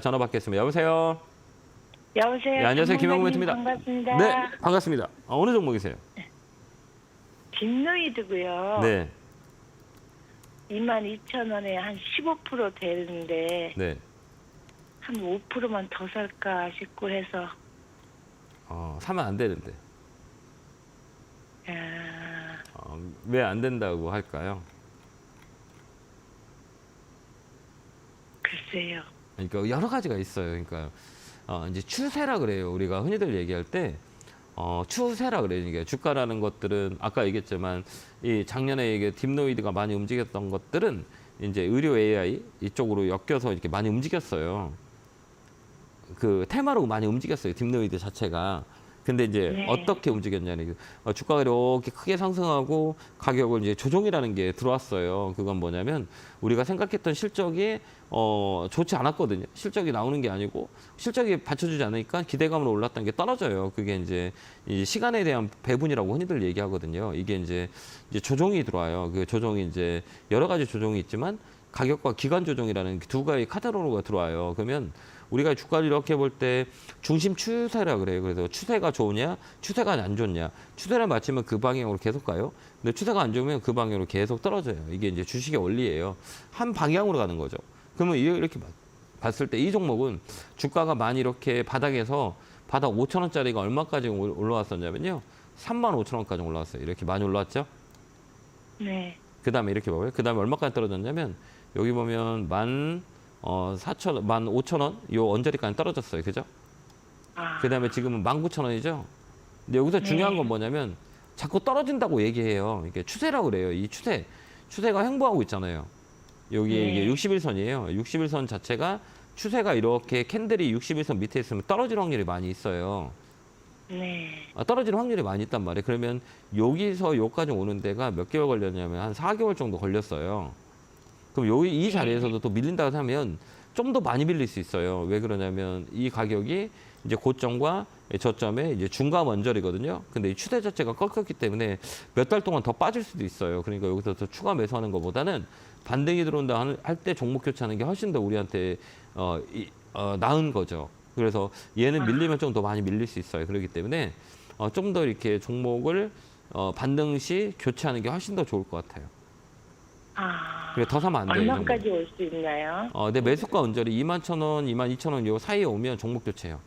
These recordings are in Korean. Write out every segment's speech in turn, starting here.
전화 받겠습니다. 여보세요. 여보세요. 네, 안녕하세요. 김영구 전문가님 멘트입니다. 반갑습니다. 네, 반갑습니다. 어, 어느 종목이세요? 김노이드고요. 네, 22,000원에 한 15% 되는데 네. 한 5%만 더 살까 싶고 해서 어, 사면 안 되는데 아, 어, 왜 안 된다고 할까요? 글쎄요. 그러니까 여러 가지가 있어요. 그러니까 어, 이제 추세라 그래요. 우리가 흔히들 얘기할 때 어, 추세라 그래요. 이게 주가라는 것들은 아까 얘기했지만 이 작년에 이게 딥노이드가 많이 움직였던 것들은 이제 의료 AI 이쪽으로 엮여서 이렇게 많이 움직였어요. 그 테마로 많이 움직였어요. 딥노이드 자체가. 근데 이제 네. 어떻게 움직였냐는 어, 주가가 이렇게 크게 상승하고 가격을 이제 조정이라는 게 들어왔어요. 그건 뭐냐면 우리가 생각했던 실적이 어, 좋지 않았거든요. 실적이 나오는 게 아니고 실적이 받쳐주지 않으니까 기대감으로 올랐던 게 떨어져요. 그게 이제 이 시간에 대한 배분이라고 흔히들 얘기하거든요. 이게 이제, 이제 조정이 들어와요. 그 조정이 이제 여러 가지 조정이 있지만 가격과 기간 조정이라는 두 가지 카테고리가 들어와요. 그러면 우리가 주가를 이렇게 볼 때 중심 추세라 그래요. 그래서 추세가 좋으냐, 추세가 안 좋냐. 추세를 맞추면 그 방향으로 계속 가요. 근데 추세가 안 좋으면 그 방향으로 계속 떨어져요. 이게 이제 주식의 원리예요. 한 방향으로 가는 거죠. 그러면 이렇게 봤- 봤을 때 이 종목은 주가가 많이 이렇게 바닥에서 바닥 5천 원짜리가 얼마까지 올- 올라왔었냐면요. 3만 5천 원까지 올라왔어요. 이렇게 많이 올라왔죠. 네. 그 다음에 이렇게 봐봐요. 그 다음에 얼마까지 떨어졌냐면 여기 보면 만 어, 4천, 만 5천 원, 요 언저리까지 떨어졌어요. 그죠? 아, 그 다음에 지금은 만 9천 원이죠? 근데 여기서 중요한 건 뭐냐면 자꾸 떨어진다고 얘기해요. 이게 추세라고 그래요. 이 추세. 추세가 횡보하고 있잖아요. 여기 네. 이게 61선이에요. 61선 자체가 추세가 이렇게 캔들이 61선 밑에 있으면 떨어질 확률이 많이 있어요. 네. 아, 떨어지는 확률이 많이 있단 말이에요. 그러면 여기서 여기까지 오는 데가 몇 개월 걸렸냐면 한 4개월 정도 걸렸어요. 그럼 여기 이 자리에서도 또 밀린다고 하면 좀 더 많이 밀릴 수 있어요. 왜 그러냐면 이 가격이 이제 고점과 저점의 이제 중간 원절이거든요. 근데 이 추세 자체가 꺾였기 때문에 몇 달 동안 더 빠질 수도 있어요. 그러니까 여기서 더 추가 매수하는 것보다는 반등이 들어온다 할 때 종목 교체하는 게 훨씬 더 우리한테 어, 이, 어, 나은 거죠. 그래서 얘는 밀리면 좀 더 많이 밀릴 수 있어요. 그렇기 때문에 어, 좀 더 이렇게 종목을 어, 반등 시 교체하는 게 훨씬 더 좋을 것 같아요. 아, 그래 더 사면 안 돼요. 이 정도. 얼마까지 올 수 있나요? 어, 내 매수가 언저리 2만 천 원, 2만 2천 원요 사이에 오면 종목 교체요.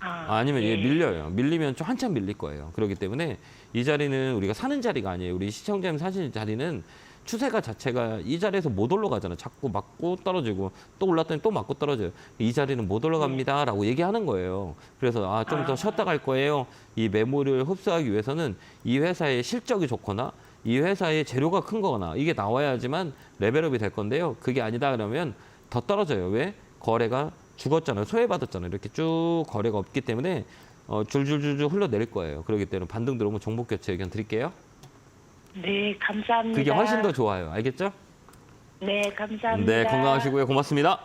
아, 아니면 예. 얘 밀려요. 밀리면 좀 한참 밀릴 거예요. 그렇기 때문에 이 자리는 우리가 사는 자리가 아니에요. 우리 시청자님 사시는 자리는 추세가 자체가 이 자리에서 못 올라가잖아. 자꾸 맞고 떨어지고 또 올랐더니 또 맞고 떨어져요. 이 자리는 못 올라갑니다라고 얘기하는 거예요. 그래서 아, 좀더 아. 쉬었다 갈 거예요. 이 매물을 흡수하기 위해서는 이 회사의 실적이 좋거나 이 회사의 재료가 큰 거거나 이게 나와야지만 레벨업이 될 건데요. 그게 아니다 그러면 더 떨어져요. 왜? 거래가 죽었잖아요. 소외받았잖아요. 이렇게 쭉 거래가 없기 때문에 어, 줄줄줄줄 흘러내릴 거예요. 그렇기 때문에 반등 들어오면 종목 교체 의견 드릴게요. 네, 감사합니다. 그게 훨씬 더 좋아요. 알겠죠? 네, 감사합니다. 네, 건강하시고요. 고맙습니다.